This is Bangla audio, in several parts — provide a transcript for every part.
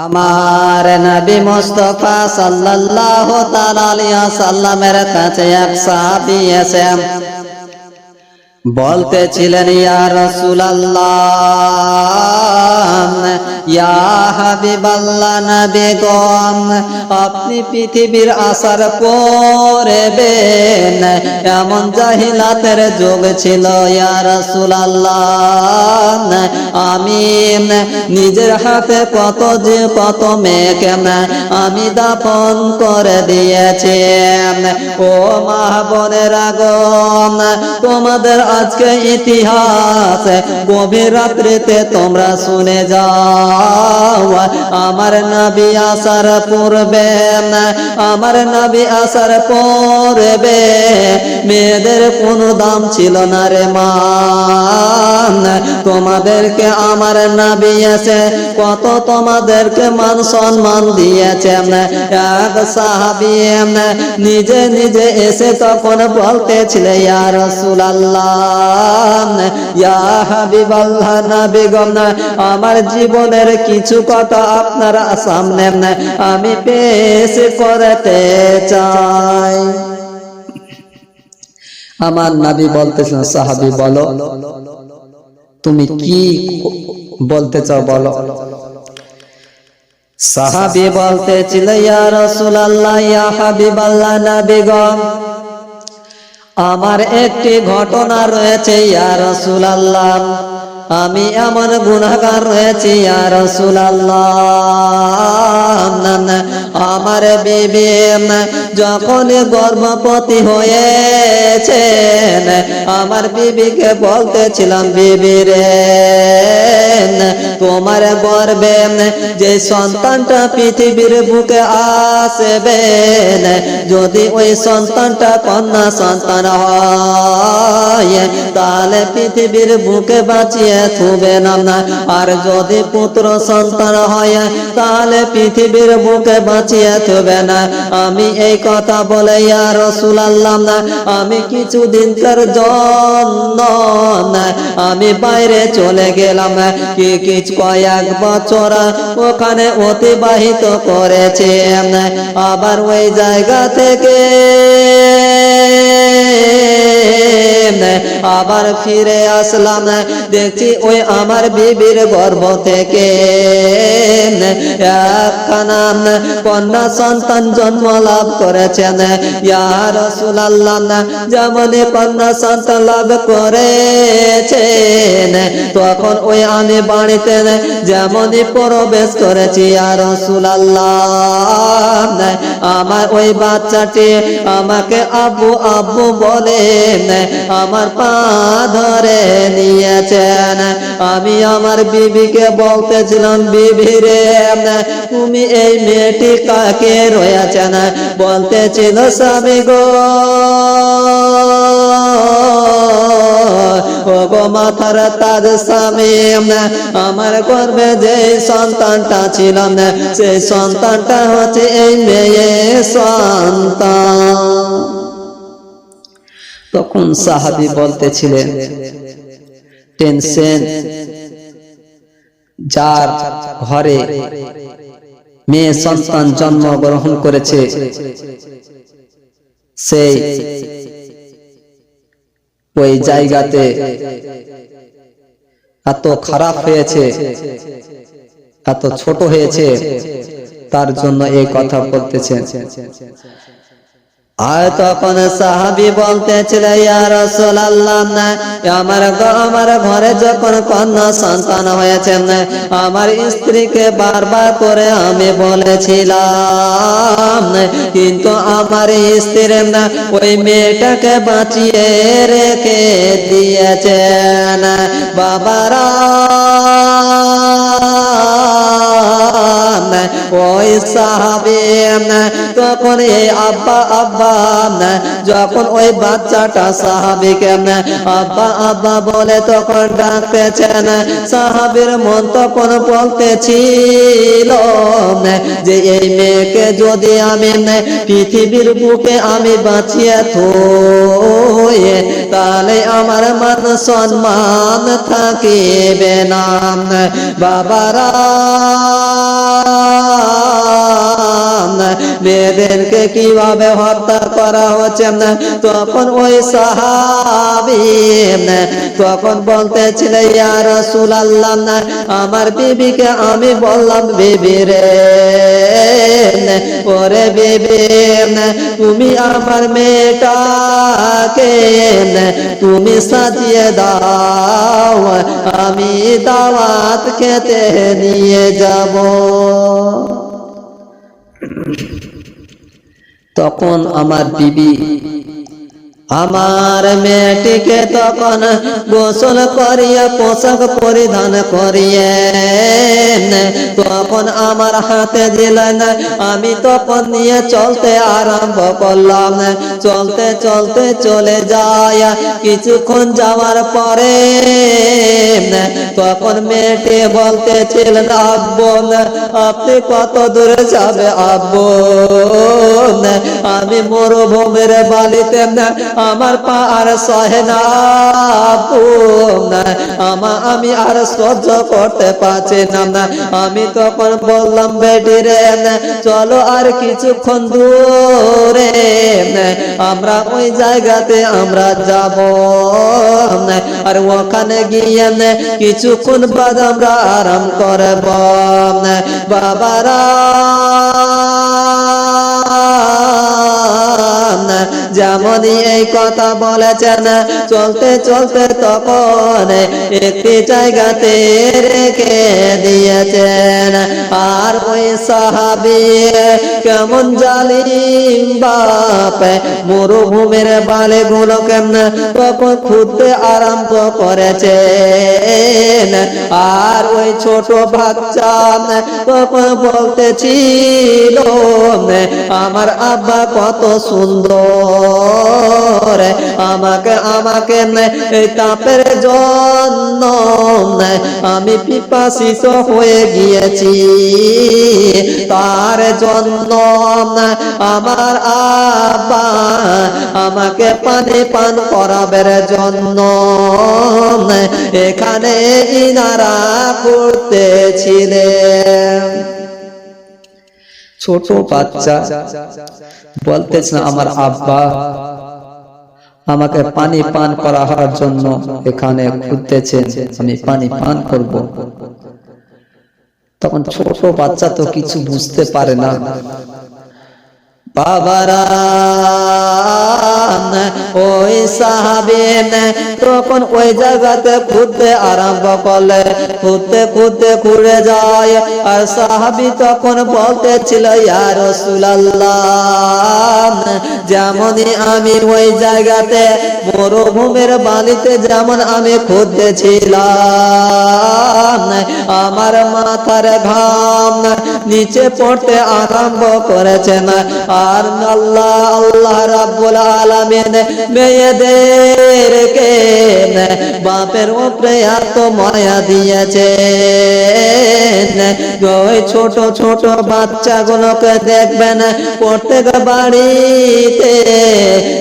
আমার নবী মুস্তফা সাল্লাল্লাহু তাআলা আলাইহি সাল্লামের কাছে এক সাহাবী এসে বলতেছিলেন, ইয়া রাসূলুল্লাহ, ইয়া হাবিবাল্লাহ নবী গম আপনি পৃথিবীর আসার পরেবেন এমন জাহিলাতের যুগ ছিল, ইয়া রাসূলুল্লাহ আমি নিজের হাতে কত যে কত মেয়েকে আমি দাপন করে দিয়েছি। ও মা বোনের আগম তোমাদের আজকে ইতিহাস গভীর রাত্রিতে তোমরা শুনে যাও। আমার নবী আসার পূর্বে, আমার নবী আসার পূর্বে মেয়েদের কোনো দাম ছিল না রে মা। তোমাদেরকে আমার নবী এসে কত তোমাদেরকে মান সম্মান দিয়েছে। এক সাহাবি নিজে নিজে এসে তখন বলতেছিলে, ইয়া আমার জীবনের কিছু কথা আপনার সামনে আমি পেশ করতে চাই। আমার নবী বলতেছেন, সাহাবি, বলো। তুমি কি বলতে চাও, বলো? সাহাবি বলতেছিল, ইয়া রাসূলুল্লাহ, ইয়া হাবিবাল্লাহ নবী গো আমার একটি ঘটনা রয়েছে, ইয়া আল্লাহ আমি এমন গুনাহগার রয়েছি, ইয়া রাসূলুল্লাহ। আমার বিবি যখন গর্ভবতী হয়েছেন, আমার বিবিকে বলতেছিলাম, বিবি রে, তোমার গর্বে যে সন্তানটা পৃথিবীর বুকে আসবেন যদি ওই সন্তানটা কন্যা সন্তান হয়, তাহলে পৃথিবীর বুকে বাঁচিয়ে থুবে না আর যদি পুত্র সন্তান হয়, তাহলে পৃথিবীর বুকে বাঁচিয়ে থুবে না। আমি এই কথা বলে আর রাসূলুল্লাহ না আমি কিছুদিনকার জন্য আমি বাইরে চলে গেলাম। কি কিছু কয়েক বছর ওখানে অতিবাহিত করেছে। আবার ওই জায়গা থেকে আবার ফিরে আসলাম। দেখছি ওই আমার বিবির গর্ভ থেকে। কন্যা সন্তান জন্ম লাভ করেছেন। ইয়ার রাসূলুল্লাহ, যেমন কন্যা সন্তান লাভ করেছেন, তখন ওই আমি বাড়িতে যেমনই প্রবেশ করেছি। আর রাসূলুল্লাহ, আমার ওই বাচ্চাটি আমাকে আব্বু আব্বু বলে আমার পা ধরে নিয়েছেন। আমি আমার বিবিকে বলতেছিলাম, বিবি রে, তুমি এই মেয়েটি কাকে রয়েছেন? বলতেছিল, স্বামী গো। মাথার তাজ স্বামী, আমার গর্বে যে সন্তানটা ছিল সেই সন্তানটা হচ্ছে এই মেয়ে সন্তান। তখন সাহাবি বলতেছিলেন টেনশন যার ঘরে মেয়ে সন্তান জন্ম গ্রহণ করেছে, সেই ওই জায়গাতে এত খারাপ হয়েছে, এত ছোট হয়েছে, তার জন্য এই কথা বলতেছেন। আর তখন সাহাবি বলতেছিল আমার আমার ঘরে যখন কন্যা সন্তান হয়েছে আমার স্ত্রীকে বারবার করে আমি বলেছিলাম, কিন্তু আমার ওই মেয়েটাকে বাঁচিয়ে রেখে দিয়েছেন। বাবারা, ওই সাহাবি তখন এই আব্বা আব্বা যখন ওই বাচ্চাটা সাহাবিকে আব্বা আব্বা বলে তখন ডাকতেছেন সাহাবির মন তখন বলতেছিল যে এই মেয়েকে যদি আমি পৃথিবীর বুকে আমি বাঁচিয়ে থয়ে তাহলে আমার মান সম্মান থাকিবে না, বাবারা। মেয়েদেরকে কীভাবে হত্যা করা হচ্ছে? তখন ওই সাহাবি, তখন বলতেছিল, ইয়া আমার বিবিকে আমি বললাম, বিবি রে, ওরে বিবি, তুমি আমার মেয়েটাকে তুমি সাজিয়ে দাও, আমি দাওয়াত খেতে নিয়ে যাব। তখন আমার বিবি আমার মেয়েটিকে তখন গোসল করিয়ে পোশাক পরিধান করিয়ে তখন আমার হাতে দিলেন, আমি তখন নিয়ে চলতে আরম্ভ করলাম। চলতে চলতে চলে যায়। কিছুক্ষণ যাওয়ার পরে তখন মেয়েটি বলতে বলতেছিলেন আব্বু, আপনি কত দূরে যাবে, আব্বু? আমি মরুভূমির বালিতে আমার পা আর সহে না আমা আমি আর সহ্য করতে পারছি না আমি তখন বললাম, বেটি রে চলো আর কিছুক্ষণ দূরে আমরা ওই জায়গাতে আমরা যাব আর ওখানে গিয়ে কিছুক্ষণ বাদ আমরা আরাম করব বাবারা যেমন এই কথা বলেছেন। চলতে চলতে তখন একটি জায়গাতে রেখে দিয়েছেন। আর ওই সাহাবি কেমন জালিম বাপ, মরুভূমির বালে গুলো কেমন তখন খুঁজতে আরম্ভ করেছেন। আর ওই ছোট বাচ্চা তখন বলতেছিল, আমার আব্বা কত সুন্দর। আমাকে আমাকে এই তাপের জন্য আমি পিপাসিত হয়ে গিয়েছি, তার জন্য আমার আব্বা আমাকে পানি পান করাবের জন্য এখানে ইনারা করতেছিলেন। ছোট বাচ্চা বলতেছে আমার আব্বা, আমাকে পানি পান করা হওয়ার জন্য এখানে খুঁজতেছেন, আমি পানি পান করব। তখন ছোট বাচ্চা তো কিছু বুঝতে পারে না। বাবারা, ওই সাহাবিন তখন ওই জায়গাতে খুঁজতে আরম্ভ করলে খুঁজতে খুঁজতে যায়। আর সাহাবি তখন বলতেছিল, ইয়া রাসূলুল্লাহ, যেমনই আমি ওই জায়গাতে মরুভূমির বালিতে যেমন আমি খুঁজতেছিলাম আমার মাথার ঘাম নিচে পড়তে আরম্ভ করেছেন আর আল্লাহ আল্লাহ রাব্বুল আলামিন মেয়েদেরকে বাপের উপরে এত মায়া দিয়েছে ওই ছোট ছোট বাচ্চাগুলোকে দেখবেন প্রত্যেক বাড়িতে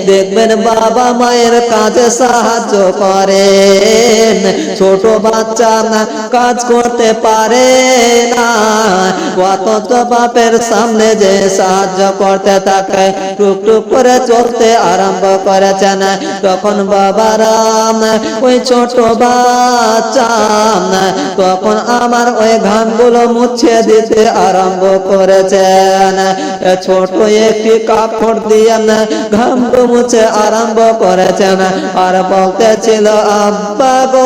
দেখবেন বাবা মায়ের কাজে সাহায্য করেন। ছোট বাচ্চা না কাজ করতে পারে না, অথচ বাপের সামনে যে সাহায্য করতে থাকে টুক টুক করে চলতে আরম্ভ করেছেন। তখন বাবারাম ওই ছোট বাচ্চা, তখন আমার ওই ঘামগুলো মুছে দিতে আরম্ভ করেছেন। ছোট একটি কাপড় দিয়ে মুছে আরম্ভ করেছেন। আর আব্বা গো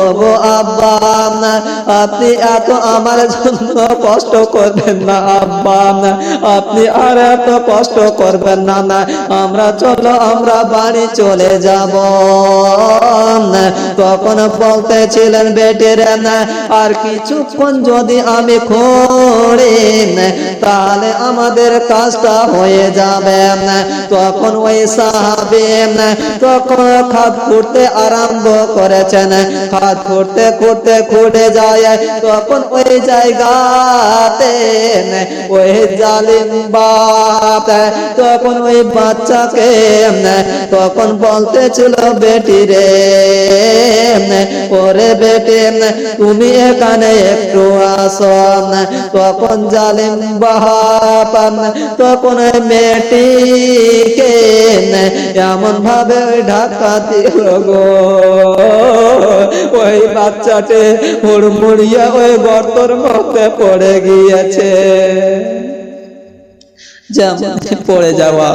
ওগো আব্বা, আপনি এত আমার জন্য কষ্ট করবেন না, আব্বা, আপনি আর এত কষ্ট করবেন না না, আমরা চলো, আমরা বাড়ি চলে যাব। তখন বলতেছিলেন বেটের না, আর কিছুক্ষণ যদি আমি খোড়ে তাহলে আমাদের কাজটা হয়ে যাবে। তখন ওই সাহাবে, তখন খাপ করতে আরম্ভ করেছে। করেছেন হাত খুঁড়তে খুঁড়তে খুঁড়ে যায়, তখন ওই জায়গাতে ওই জালিম বাপ, তখন ওই বাচ্চাকে তখন বলতেছিল, বেটি রে, ওরে বেটে, তুমি এখানে একটু আসো। তখন জালিম বাপ, তখন মেয়েটিকে এমন ভাবে ঢাকা দিল গো। ওই বাচ্চাটি হুড়মুড়িয়া ওই গর্তর মধ্যে পড়ে গিয়েছে। পড়ে যাওয়া।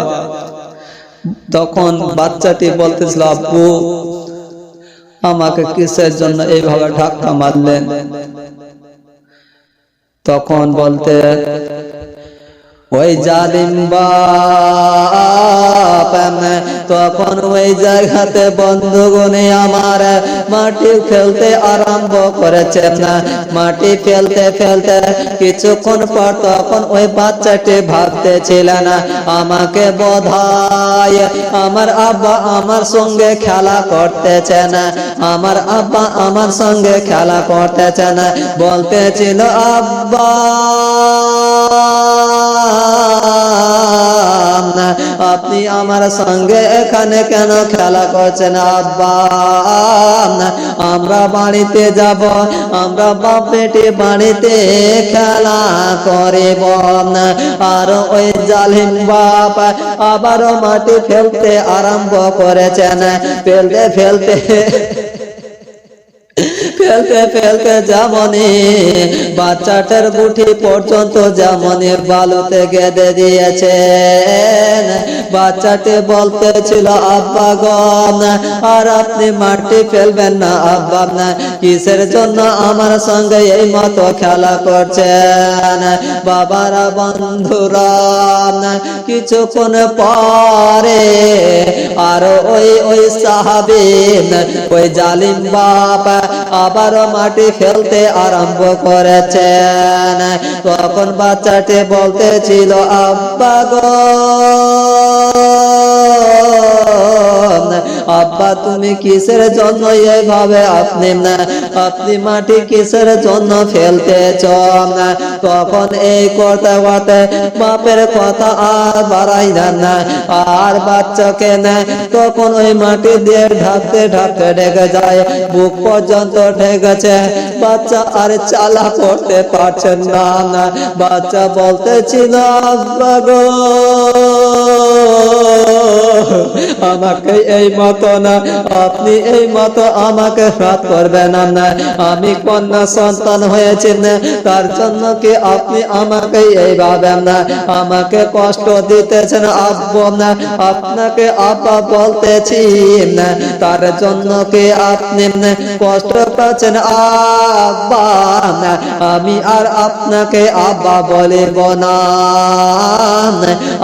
তখন বাচ্চাটি বলতেছিল, আব্বু, আমাকে কিসের জন্য এইভাবে ধাক্কা মারলেন? তখন বলতে ওই জালিম তখন ওই জায়গাতে বন্ধুগণে আমার মাটি ফেলতে আরম্ভ করেছে। মাটি ফেলতে ফেলতে কিছুক্ষণ পর তখন ওই বাচ্চাটি ভাবতেছিল না আমাকে বোধায় আমার আব্বা আমার সঙ্গে খেলা করতেছে না আমার আব্বা আমার সঙ্গে খেলা করতেছে না বলতেছিল, আব্বা আপনি আমার সঙ্গে এখানে কেন খেলা করছেন আব্বা? আমরা বাড়িতে যাব, আমরা বাপ বেটি বাড়িতে খেলা করিব। আর ওই জালিম বাপ আবারও মাটি ফেলতে আরম্ভ করেছেন। ফেলতে ফেলতে ফেলতে ফেলতে যেমনি বাচ্চাটার গুঠি পর্যন্ত যেমনি বালুতে গেঁদে দিয়েছেন। বাচ্চাটি বলতেছিল, আব্বা গন আর আপনি মাটি ফেলবেন না, আব্বা না কিসের জন্য আমার সঙ্গে এই মতো খেলা করছেন? বাবারা, বন্ধুরা, কিছুক্ষণ পরে আর ওই ওই সাহাবিন ওই জালিম বাপ আবারও মাটি ফেলতে আরম্ভ করেছেন। তখন বাচ্চাটি বলতেছিল আব্বা গো আব্বা, তুমি কিসের জন্য এইভাবে আপনি আপনি মাটি কিসের জন্য ফেলতেছ তখন এই কথা কথা বাপের কথা আর বাড়াই না আর বাচ্চাকে না, তখন ওই মাটি দিয়ে ঢাকতে ঢাকতে ঢেকে যায়। বুক পর্যন্ত ঢেকেছে। বাচ্চা আর চালা করতে পারছেন না না। বাচ্চা বলতেছিল, আব্বা গো! আমাকে এই মতো না, আপনি এই মতো আমাকে হাত করবেন না আমি কন্যা সন্তান হয়েছি, না। তার জন্য কি আপনি আমাকে এইভাবে না, আমাকে কষ্ট দিতেছেন আব্বু, না? আপনাকে আপা বলতেছি, না। তার জন্য কি আপনি কষ্ট পাচ্ছেন আব্বা, না? আমি আর আপনাকে আব্বা বলিব না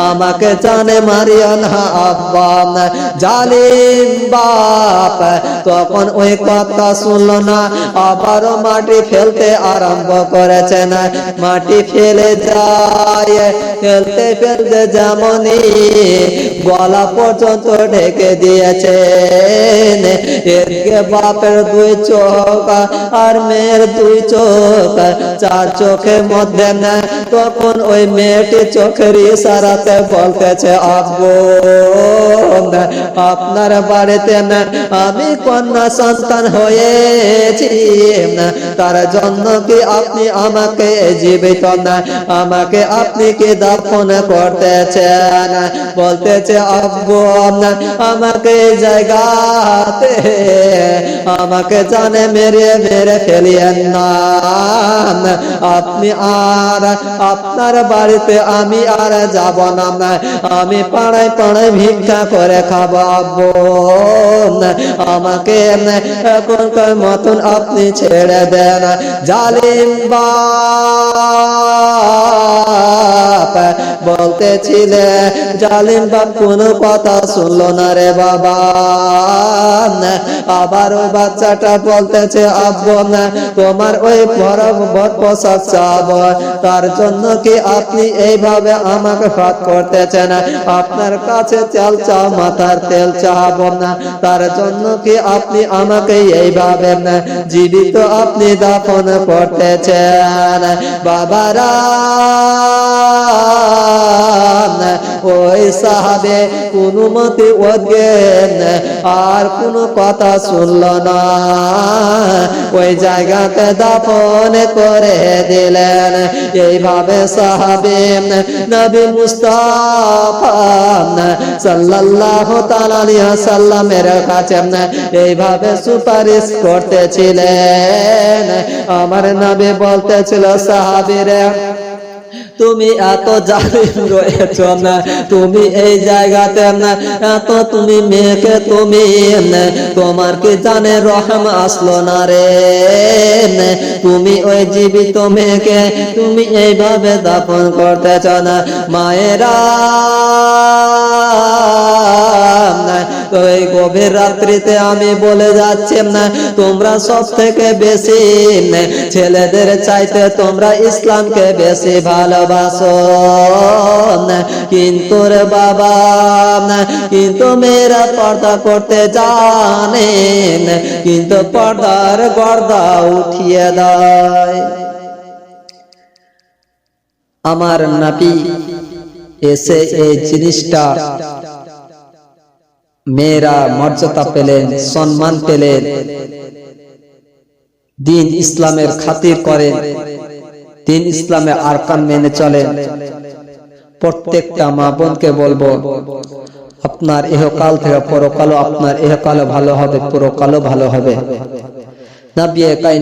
আমাকে জানে মারিও না আব্বা, না। জালিম বাপ, তখন ওই কথা শুনলো না। আবারও মাটি ফেলতে আরম্ভ করেছে না মাটি ফেলে যায়, ফেলতে ফেলতে যেমনই গলা পর্যন্ত ঢেকে দিয়েছে বাপের দুই চোখ আর মেয়ের দুই চোখ, চার চোখের মধ্যে না। তখন ওই মেয়েটি চোখের ইশারাতে বলতেছে, আব্বু আপনার বাড়িতে না, আমি কন্যা সন্তান হয়েছি তার জন্য কি আপনি আমাকে জীবিত না? আমাকে আপনি কি দাফন করতেছেন? বলতেছে, আব্বু আমাকে জায়গাতে, আমাকে জানে মেরে মেরে ফেলিয়েন না। আপনি আর আপনার বাড়িতে আমি আর যাব না। আমি পাড়ায় পাড়ায় ভিক্ষা করে খাব আমাকে এখনকার মতন আপনি ছেড়ে দেন। জালিম বাপ বলতেছিলে, জালিম বাপ, কোনো কথা শুনলো না রে বাবা। আবার ওই বাচ্চাটা বলতেছে, আব্বু, তোমার ওই বড় পোশাক চাব। তার জন্য কি আপনি এইভাবে আমাকে ফাঁক করতেছেন? আপনার কাছে তেল চা মাথার তেল চাহাব না তার জন্য কি আপনি আমাকে এইভাবে জীবিত আপনি দাফন করতেছেন? বাবারা কোনো মতে আর কোনো কথা শুনল না। ওই জায়গাতে দাফন করে দিলেন। এইভাবে সাহাবে নবী মুস্তাফা সাল্লাল্লাহু তাআলা সাল্লামের কাছে এইভাবে সুপারিশ করতেছিলেন। আমার নবী বলতেছিল সাহাবীরা তুমি এত জালিম রয়েছ না, তুমি এই জায়গাতে না, এত তুমি মেয়েকে তুমি তোমার কি জানে রহম আসলো না রে? তুমি ওই জীবিত মেয়েকে তুমি এইভাবে দাপন করতেছ না, মায়েরা। গভীর রাত্রিতে আমি বলে যাচ্ছি তোমরা সব থেকে বেশি ছেলেদের চাইতে তোমরা ইসলামকে বেশি ভালোবাসো কিন্তু বাবা কিন্তু মেয়েরা পর্দা করতে জানে কিন্তু পর্দার গর্দা উঠিয়ে দেয়। আমার নাপি এসে এই জিনিসটা মেয়েরা মর্যাদা পেলেন সম্মান পেলেন দিন ইসলামের খাতির করেন দিন ইসলামে আরকান মেনে চলেন প্রত্যেকটা মা বোনকে বলব, আপনার এহকাল থেকে পরকালও আপনার এহকালও ভালো হবে, পরকালও ভালো হবে। না বিয়ে কাই